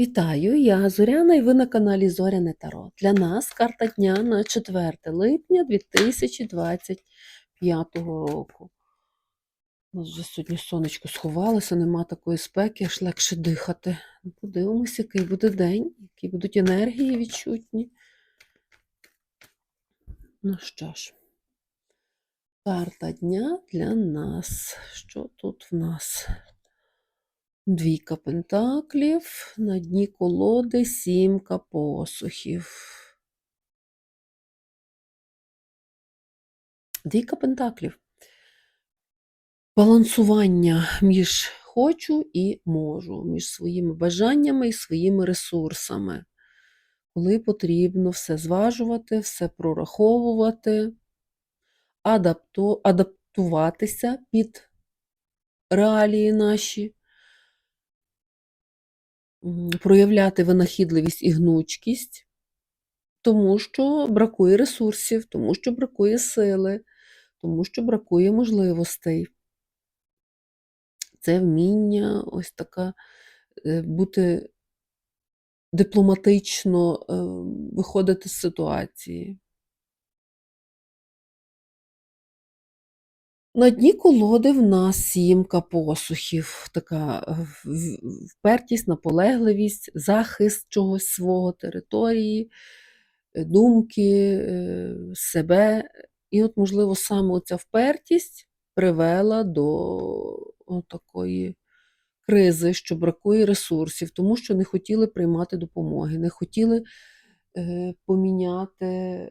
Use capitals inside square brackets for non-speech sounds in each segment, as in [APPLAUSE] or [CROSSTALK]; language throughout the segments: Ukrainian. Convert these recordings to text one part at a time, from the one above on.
Вітаю, я Зоряна і ви на каналі Зоряне Таро. Для нас карта дня на 4 липня 2025 року. У вже сьогодні сонечко сховалося, нема такої спеки, аж легше дихати. Подивимося, який буде день, які будуть енергії відчутні. Ну що ж, карта дня для нас. Що тут в нас? Двійка пентаклів, на дні колоди сімка посухів. Двійка пентаклів. Балансування між хочу і можу, між своїми бажаннями і своїми ресурсами. Коли потрібно все зважувати, все прораховувати, адапту, адаптуватися під реалії наші проявляти винахідливість і гнучкість, тому що бракує ресурсів, тому що бракує сили, тому що бракує можливостей. Це вміння ось така е, бути дипломатично е, виходити з ситуації. На дні колоди в нас сімка посухів, така е, впертість, наполегливість, захист чогось свого, території, е, думки, е, себе. І от, можливо, саме оця впертість привела до такої кризи, що бракує ресурсів, тому що не хотіли приймати допомоги, не хотіли поміняти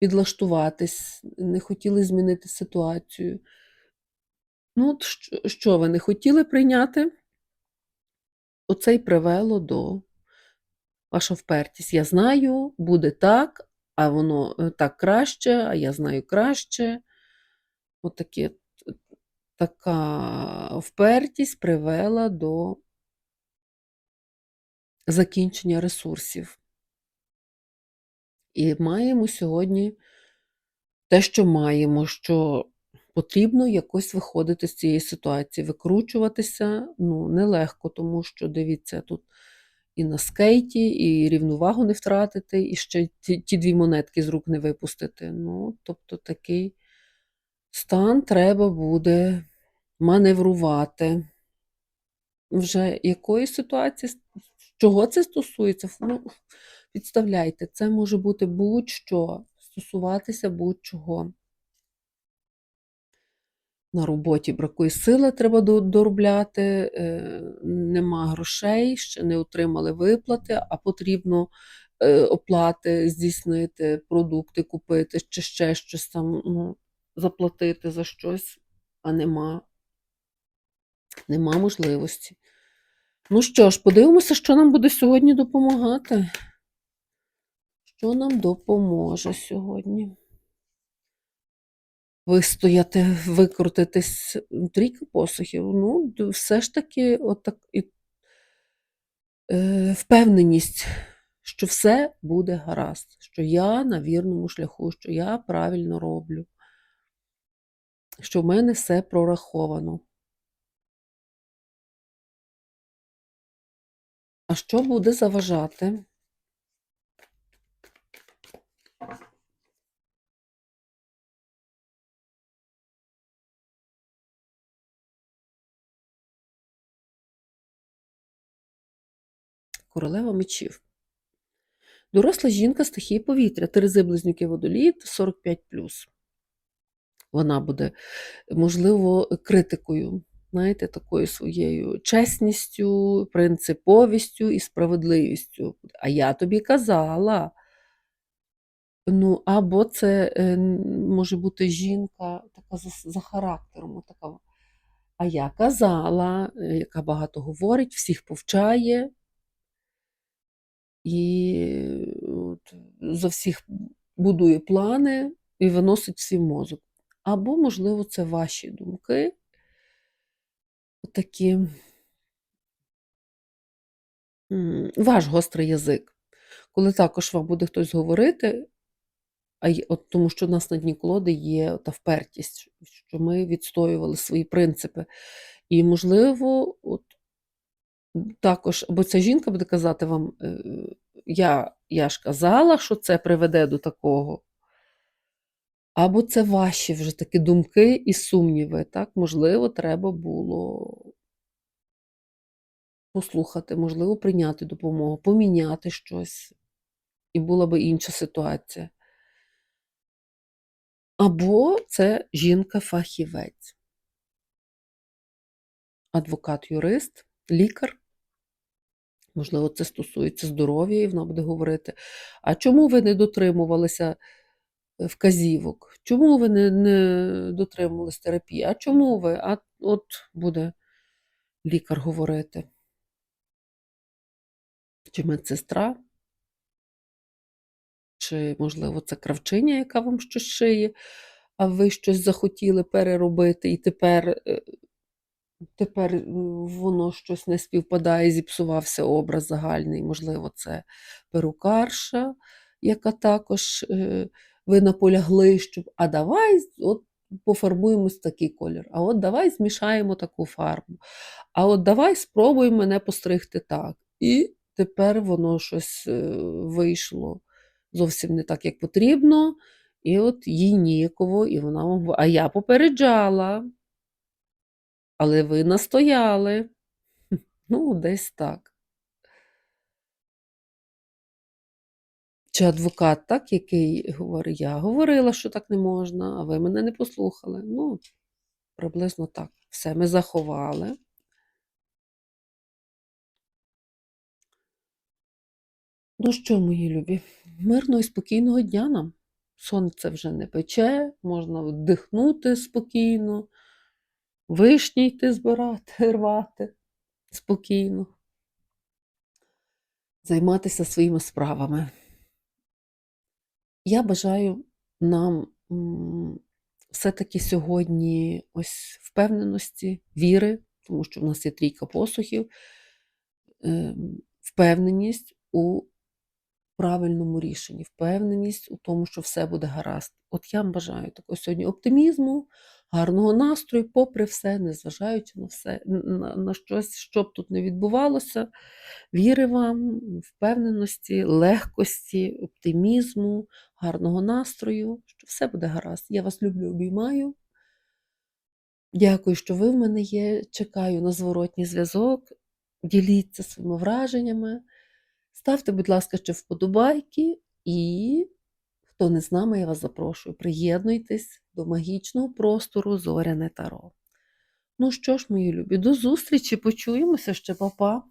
підлаштуватись, не хотіли змінити ситуацію. Ну, от що, ви не хотіли прийняти? Оце й привело до ваша впертість. Я знаю, буде так, а воно е, так краще, а я знаю краще. Отаке, така впертість привела до закінчення ресурсів. І маємо сьогодні те, що маємо, що потрібно якось виходити з цієї ситуації, викручуватися ну, нелегко, тому що, дивіться, тут і на скейті, і рівновагу не втратити, і ще ті, ті дві монетки з рук не випустити. Ну, тобто такий стан треба буде маневрувати. Вже якої ситуації, чого це стосується? Ну, Підставляйте, це може бути будь-що, стосуватися будь-чого. На роботі бракує сили, треба доробляти, е, нема грошей, ще не отримали виплати, а потрібно е, оплати здійснити, продукти купити, чи ще щось там ну, заплатити за щось, а нема. Нема можливості. Ну що ж, подивимося, що нам буде сьогодні допомагати. Що нам допоможе сьогодні? Вистояти, викрутитись трійка посухів. Ну, все ж таки, отак, і, е, впевненість, що все буде гаразд, що я на вірному шляху, що я правильно роблю, що в мене все прораховано. А що буде заважати? Королева мечів. Доросла жінка стихії повітря, Терези близнюки водолій 45+. Вона буде, можливо, критикою, знаєте, такою своєю чесністю, принциповістю і справедливістю. А я тобі казала. Ну, або це е, може бути жінка така за, за характером, така. А я казала, е, яка багато говорить, всіх повчає, і от, за всіх будує плани і виносить всі мозок. Або, можливо, це ваші думки, такі ваш гострий язик. Коли також вам буде хтось говорити, а от, тому що в нас на дні колоди є та впертість, що ми відстоювали свої принципи. І, можливо, от Також, або ця жінка буде казати вам, е, я, я ж казала, що це приведе до такого. Або це ваші вже такі думки і сумніви, так? Можливо, треба було послухати, можливо, прийняти допомогу, поміняти щось, і була би інша ситуація. Або це жінка-фахівець, адвокат-юрист, лікар. Можливо, це стосується здоров'я, і вона буде говорити: а чому ви не дотримувалися е, вказівок? Чому ви не, не дотримувались терапії? А чому ви? А от буде лікар говорити. Чи медсестра, чи, можливо, це кравчиня, яка вам щось шиє, а ви щось захотіли переробити, і тепер, е, тепер е, воно щось не співпадає, зіпсувався образ загальний. Можливо, це перукарша, яка також е, ви наполягли, щоб а давай от пофарбуємось такий колір, а от давай змішаємо таку фарбу, а от давай спробуємо мене постригти так. І тепер воно щось е, вийшло зовсім не так, як потрібно, і от їй ніяково, і вона а я попереджала, але ви настояли. [LAUGHS] Ну, десь так. Чи адвокат, так, який говорить, я говорила, що так не можна, а ви мене не послухали. Ну, приблизно так. Все, ми заховали. Ну що, мої любі, мирного і спокійного дня нам. Сонце вже не пече, можна вдихнути спокійно, вишні йти збирати, [LAUGHS] рвати спокійно, займатися своїми справами. Я бажаю нам все-таки сьогодні ось впевненості, віри, тому що в нас є трійка посухів, ем, впевненість у правильному рішенні, впевненість у тому, що все буде гаразд. От я вам бажаю такого сьогодні оптимізму, гарного настрою, попри все, незважаючи на все, на, на щось, що б тут не відбувалося. Віри вам, впевненості, легкості, оптимізму, гарного настрою, що все буде гаразд. Я вас люблю, обіймаю. Дякую, що ви в мене є. Чекаю на зворотній зв'язок. Діліться своїми враженнями. Ставте, будь ласка, ще вподобайки, і хто не з нами, я вас запрошую. Приєднуйтесь до магічного простору Зоряне Таро. Ну що ж, мої любі, до зустрічі, почуємося ще, Па-па.